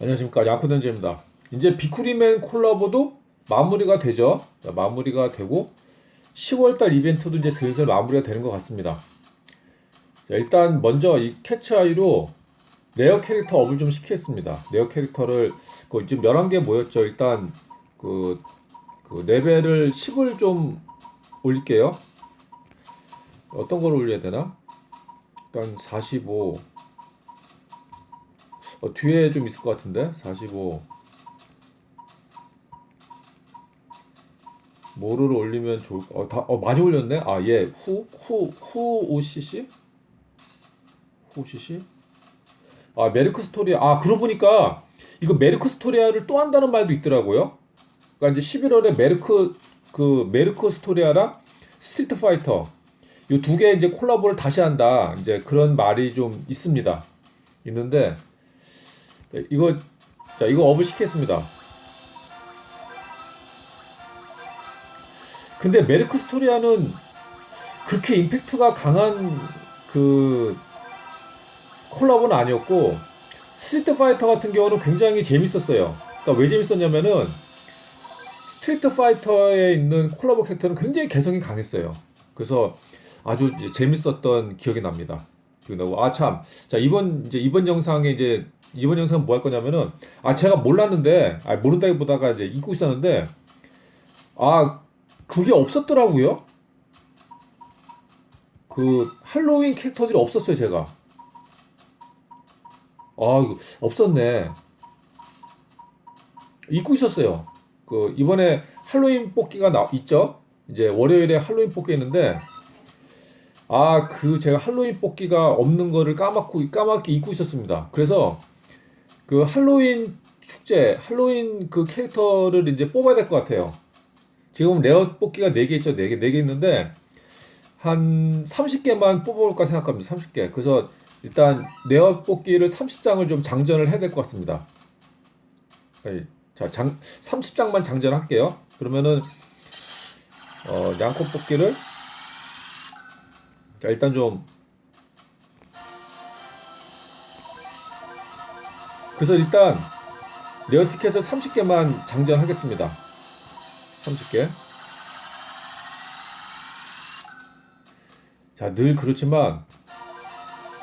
안녕하십니까 양코덴즈입니다. 이제 비쿠리맨 콜라보도 마무리가 되죠. 자, 마무리가 되고 10월달 이벤트도 이제 슬슬 마무리가 되는 것 같습니다. 자, 일단 먼저 이 캐치아이로 레어 캐릭터 업을 좀 시켰습니다. 레어 캐릭터를 그 지금 11개 모였죠. 일단 그, 그 레벨을 10을 좀 올릴게요. 어떤 걸 올려야 되나? 일단 45 어, 뒤에 좀 있을 것 같은데 45 뭐를 올리면 좋을까? 어, 다, 어 많이 올렸네. 아, 예. 후, 후, 후, OCC? 후, CC? 아, 메르크 스토리아. 아, 그러고 보니까 이거 메르크 스토리아를 또 한다는 말도 있더라고요. 그러니까 이제 11월에 메르크, 그, 메르크 스토리아랑 스트리트 파이터. 이 두 개 이제 콜라보를 다시 한다. 이제 그런 말이 좀 있습니다. 있는데, 네, 이거 자 이거 업을 시켰습니다. 근데 메르크 스토리아는 그렇게 임팩트가 강한 그 콜라보는 아니었고 스트리트 파이터 같은 경우는 굉장히 재밌었어요. 그러니까 왜 재밌었냐면은 스트리트 파이터에 있는 콜라보 캐릭터는 굉장히 개성이 강했어요. 그래서 아주 재밌었던 기억이 납니다. 기억이 나고 아 참. 자, 이번 이제 이번 영상에 이제 이번 영상은 뭐 할 거냐면은 아 제가 몰랐는데 아 모른다기보다가 이제 잊고 있었는데 아 그게 없었더라고요. 그 할로윈 캐릭터들이 없었어요 제가. 아 없었네. 잊고 있었어요. 그 이번에 할로윈 뽑기가 나 있죠. 이제 월요일에 할로윈 뽑기 있는데 아 그 제가 할로윈 뽑기가 없는 거를 까맣고 까맣게 잊고 있었습니다. 그래서 그 할로윈 축제, 할로윈 그 캐릭터를 이제 뽑아야 될 것 같아요. 지금 레어 뽑기가 4개 있죠. 4개, 4개 있는데, 한 30개만 뽑아볼까 생각합니다. 30개. 그래서 일단 레어 뽑기를 30장을 좀 장전을 해야 될 것 같습니다. 네. 자, 장, 30장만 장전할게요. 그러면은, 어, 양코 뽑기를, 자, 일단 좀 그래서 일단 레어 티켓을 30개만 장전하겠습니다. 30개. 자, 늘 그렇지만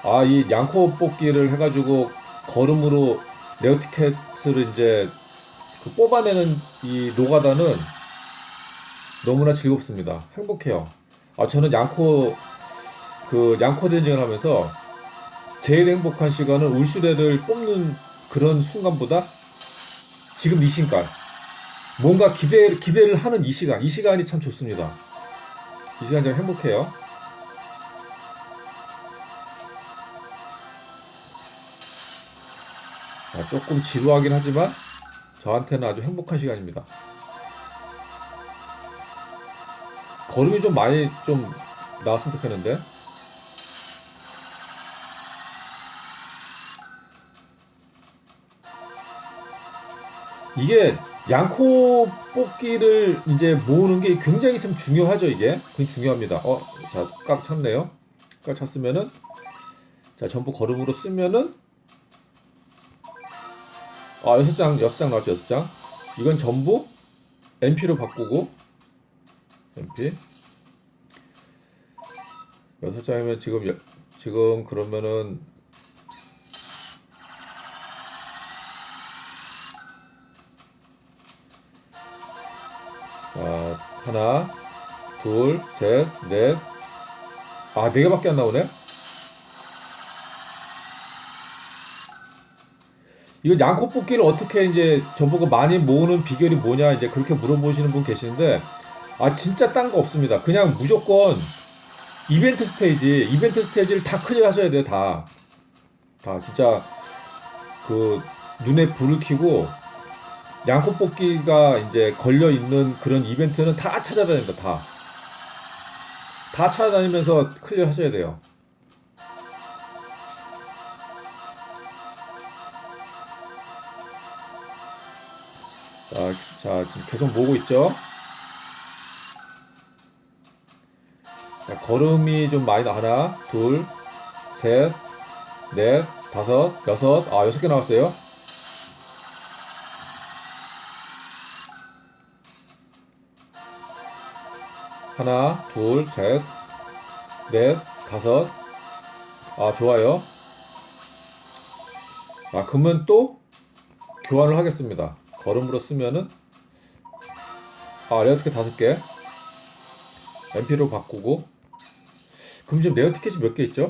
아, 이 양코 뽑기를 해 가지고 걸음으로 레어 티켓을 이제 그 뽑아내는 이 노가다는 너무나 즐겁습니다. 행복해요. 아, 저는 양코 그 양코 대전을 하면서 제일 행복한 시간은 울수레를 뽑는 그런 순간보다 지금 이 시간 뭔가 기대 기대를 하는 이 시간 이 시간이 참 좋습니다. 이 시간 참 행복해요. 자, 조금 지루하긴 하지만 저한테는 아주 행복한 시간입니다. 걸음이 좀 많이 좀 나왔으면 좋겠는데. 이게 양코 뽑기를 이제 모으는 게 굉장히 참 중요하죠 이게. 굉장히 중요합니다. 어자꽉 찼네요. 꽉 찼으면은 자 전부 걸음으로 쓰면은 아 여섯 장 여섯 장 나왔죠 여섯 장. 이건 전부 MP로 바꾸고 MP 여섯 장이면 지금 여- 지금 그러면은 하나, 둘, 셋, 넷. 아, 네 개밖에 안 나오네? 이거 양코 뽑기를 어떻게 이제 전부가 많이 모으는 비결이 뭐냐 이제 그렇게 물어보시는 분 계시는데 아 진짜 딴 거 없습니다. 그냥 무조건 이벤트 스테이지, 이벤트 스테이지를 다 클리어 하셔야 돼요, 다. 다 진짜 그 눈에 불을 켜고 양코 뽑기가 이제 걸려 있는 그런 이벤트는 다 찾아다닙니다. 다. 다 찾아다니면서 클리어 하셔야 돼요. 자, 자, 지금 계속 모으고 있죠? 자, 걸음이 좀 많이 나, 하나, 둘, 셋, 넷, 다섯, 여섯, 아, 여섯 개 나왔어요. 하나, 둘, 셋, 넷, 다섯. 아, 좋아요. 아, 그러면 또 교환을 하겠습니다. 걸음으로 쓰면은 아, 레어티켓 다섯 개. MP로 바꾸고. 그럼 지금 레어티켓이 몇 개 있죠?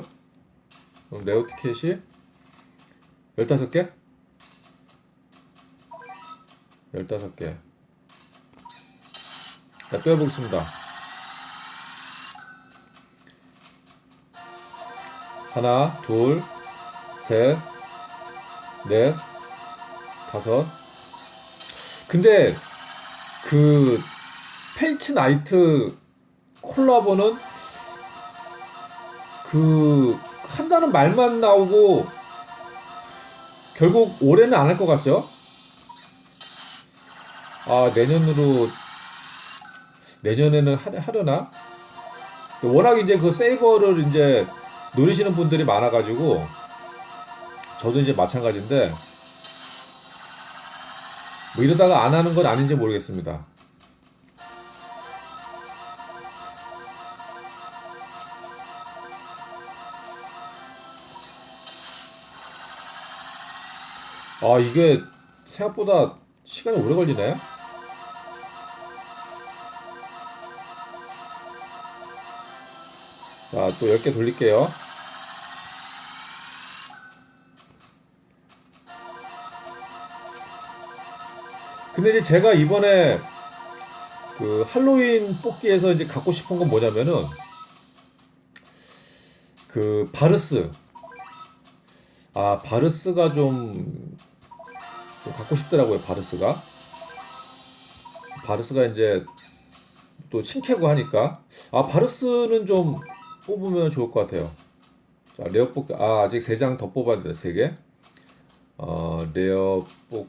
그럼 레어티켓이 15개? 15개. 자, 또 해보겠습니다. 하나, 둘, 셋, 넷, 다섯. 근데 그 페이츠 나이트 콜라보는 그 한다는 말만 나오고 결국 올해는 안 할 것 같죠? 아 내년으로 내년에는 하, 하려나? 워낙 이제 그 세이버를 이제 노리시는 분들이 많아가지고 저도 이제 마찬가지인데 뭐 이러다가 안 하는 건 아닌지 모르겠습니다. 아 이게 생각보다 시간이 오래 걸리네. 자, 또 10개 돌릴게요. 근데 이제 제가 이번에 그 할로윈 뽑기에서 이제 갖고 싶은 건 뭐냐면은 그 바르스. 아 바르스가 좀, 좀 갖고 싶더라고요 바르스가. 바르스가 이제 또 신캐고 하니까. 아 바르스는 좀 뽑으면 좋을 것 같아요. 자 레어 뽑기 아 아직 세 장 더 뽑아야 돼요 세개어 레어 뽑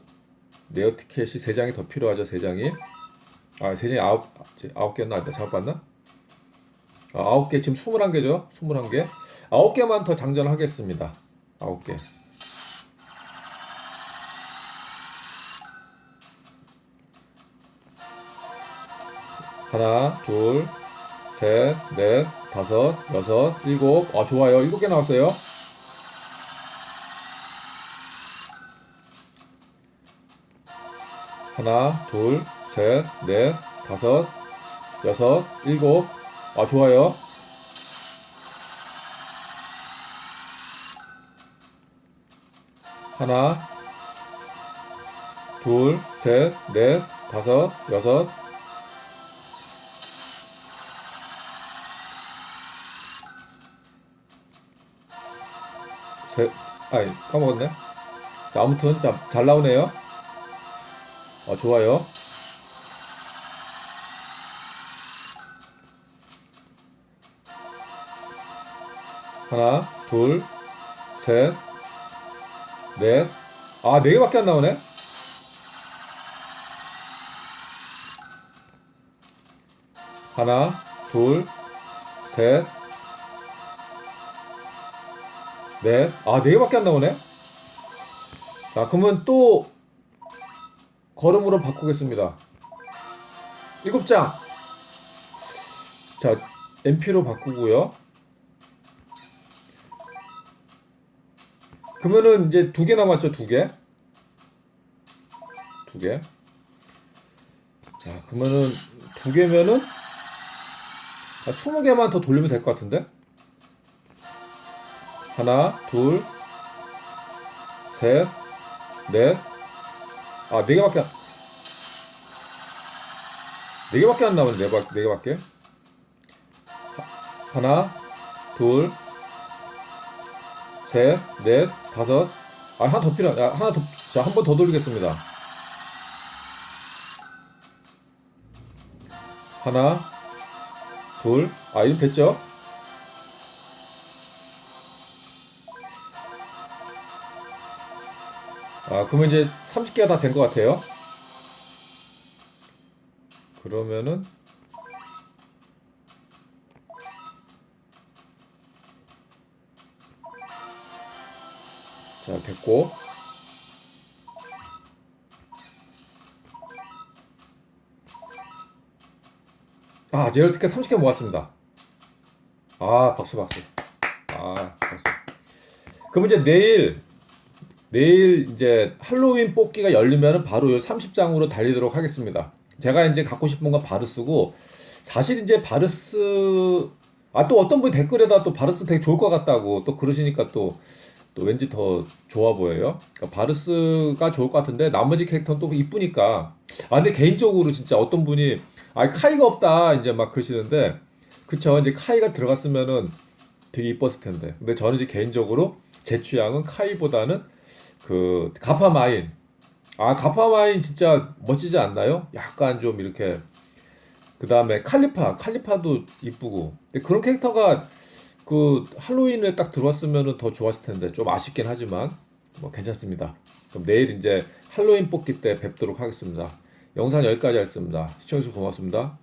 레어 티켓이 세 장이 더 필요하죠 세 장이? 아세 장이 아홉 아홉 개였나? 아니다 잘못 봤나? 아, 아홉 개 지금 스물한 개죠? 스물한 개? 아홉 개만 더 장전하겠습니다. 아홉 개. 하나, 둘, 셋, 넷, 다섯, 여섯, 일곱. 아, 좋아요. 일곱 개 나왔어요. 하나, 둘, 셋, 넷, 다섯, 여섯, 일곱. 아, 좋아요. 하나, 둘, 셋, 넷, 다섯, 여섯, 세, 아이, 까먹었네. 자, 아무튼, 자, 잘 나오네요. 어, 좋아요. 하나, 둘, 셋, 넷. 아, 네 개밖에 안 나오네? 하나, 둘, 셋, 넷. 아, 네 개밖에 안 나오네? 자, 그러면 또 걸음으로 바꾸겠습니다. 일곱 장. 자, MP로 바꾸고요. 그러면은 이제 두 개 남았죠, 두 개. 두 개. 자, 그러면은 두 개면은 한 스무 개만 더 돌리면 될 것 같은데? 하나, 둘, 셋, 넷. 아, 네 개밖에 안, 네 개밖에 안 남았네, 네, 바- 네 개밖에. 하- 하나, 둘, 셋, 넷, 다섯. 아, 하나 더 필요, 아, 하나 더, 자, 한 번 더 돌리겠습니다. 하나, 둘, 아, 이거 됐죠? 아, 그러면 이제 30개가 다 된 것 같아요. 그러면은 자, 됐고. 아 제럴 티켓 30개 모았습니다. 아 박수 박수. 아 박수. 그럼 이제 내일 내일 이제 할로윈 뽑기가 열리면은 바로 요 30장으로 달리도록 하겠습니다. 제가 이제 갖고 싶은 건 바르스고 사실 이제 바르스 아 또 어떤 분이 댓글에다 또 바르스 되게 좋을 것 같다고 또 그러시니까 또 또 왠지 더 좋아 보여요. 그러니까 바르스가 좋을 것 같은데 나머지 캐릭터는 또 이쁘니까 아 근데 개인적으로 진짜 어떤 분이 아 카이가 없다 이제 막 그러시는데 그쵸 이제 카이가 들어갔으면은 되게 이뻤을 텐데 근데 저는 이제 개인적으로 제 취향은 카이보다는 그 가파마인. 아 가파마인 진짜 멋지지 않나요? 약간 좀 이렇게 그 다음에 칼리파 칼리파도 이쁘고. 근데 그런 캐릭터가 그 할로윈에 딱 들어왔으면 더 좋았을 텐데. 좀 아쉽긴 하지만. 뭐 괜찮습니다. 그럼 내일 이제 할로윈 뽑기 때 뵙도록 하겠습니다. 영상 여기까지 하겠습니다. 시청해주셔서 고맙습니다